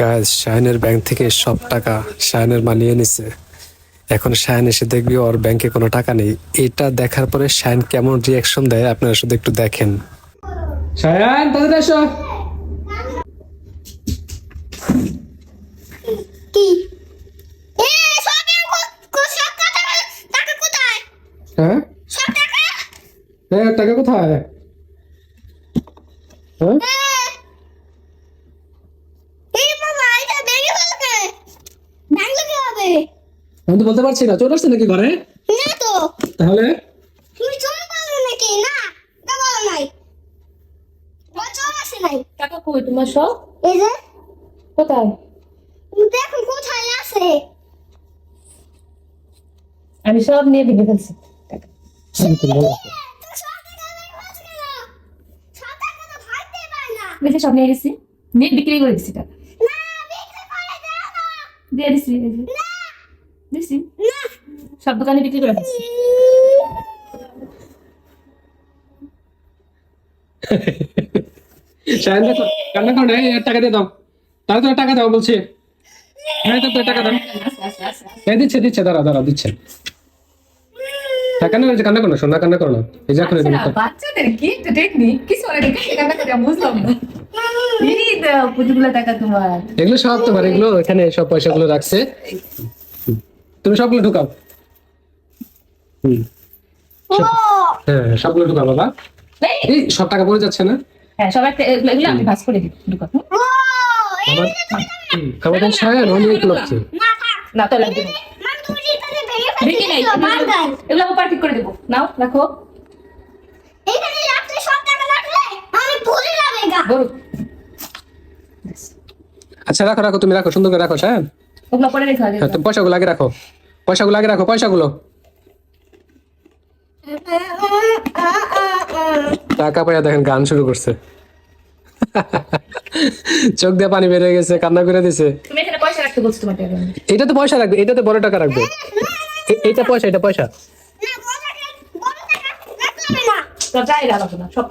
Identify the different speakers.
Speaker 1: গাছ শায়নের ব্যাংক থেকে সব টাকা শায়নের মা নিয়ে নিছে। এখন শায়ন এসে দেখবি ওর ব্যাংকে কোনো টাকা নেই। এটা দেখার পরে শায়ন কেমন রিয়াকশন দেয় আপনারা শুধু একটু দেখেন। শায়ন
Speaker 2: কি?
Speaker 1: হ্যাঁ? হ্যাঁ টাকা কোথায়? হ্যাঁ
Speaker 2: এই বাবা এটা ভেঙে ফেলবে ভাঙলে কি হবে।
Speaker 1: আমি তো বলতে পারছি না। চলে আসছে নাকি ঘরে?
Speaker 2: না তো।
Speaker 1: তাহলে?
Speaker 2: তুমি চলে পারলে নাকি? না তা বলো নাই। ও চলে আসে নাই।
Speaker 3: টাকা কই? তোমার সব
Speaker 2: এই যে।
Speaker 3: কোথায়?
Speaker 2: দেখো কোথায় আছে।
Speaker 3: আমি সব নিয়ে ভেঙে ফেলছি। বেশি সব নিয়ে গেছি। নিয়ে বিক্রি করে দিছি টাকা।
Speaker 2: না বিক্রি করে দাও না।
Speaker 3: দিয়ে। দিছি সব দোকানে বিক্রি করে দিছি
Speaker 1: শায়ন দেখো কান্না করো না টাকা দিয়ে দাও। তাড়াতাড়ি টাকা দাও বলছি। হ্যাঁ তো টাকা দাও। এই দিচ্ছে দিচ্ছে দাঁড়া দাঁড়া দিচ্ছে। টাকা না কান্না করো সোনা কান্না করো না। এই যে এখন
Speaker 3: আচ্ছা, বাচ্চাদের কি একটা টেকনিক কিছু অনেক কান্না করে বুঝলাম না। এই দাও কতগুলো টাকা তোমার।
Speaker 1: এগুলো সব তোমার এগুলো এখানে সব পয়সাগুলো রাখছে। তুমি সবগুলো ঢুকাও হুম হ্যাঁ সবগুলো ঢুকাও বাবা
Speaker 3: এই,
Speaker 1: সব টাকা পড়ে যাচ্ছে না
Speaker 3: হ্যাঁ সব একটা এগুলো এগুলো আমি ভাস করে দিই দোকান
Speaker 2: ও এই
Speaker 1: আমার হুম, আমাদের সায়ান অনেক লক্ষ্য
Speaker 2: না
Speaker 3: তো লাগবে না
Speaker 2: মান তুমি যেটাতে ভেঙে
Speaker 3: বিক্রি নেই
Speaker 2: ফেলছো বারবার
Speaker 3: এগুলো পার্টি করে দেবো নাও রাখো
Speaker 1: আচ্ছা রাখো রাখো তুমি রাখো সুন্দর করে রাখো সায়ান
Speaker 3: ওগুলো পরে রেখে আগে
Speaker 1: হ্যাঁ পয়সাগুলো আগে রাখো। পয়সাগুলো আগে রাখো পয়সাগুলো। টাকা পাইয়া দেখেন গান শুরু করছে। চোখ দিয়ে পানি বেরিয়ে গেছে কান্না করে দিছে।
Speaker 3: তুমি এখানে পয়সা
Speaker 1: রাখবে এটাতে বড় টাকা রাখবে। এটা পয়সা এটা পয়সা।
Speaker 3: তো সব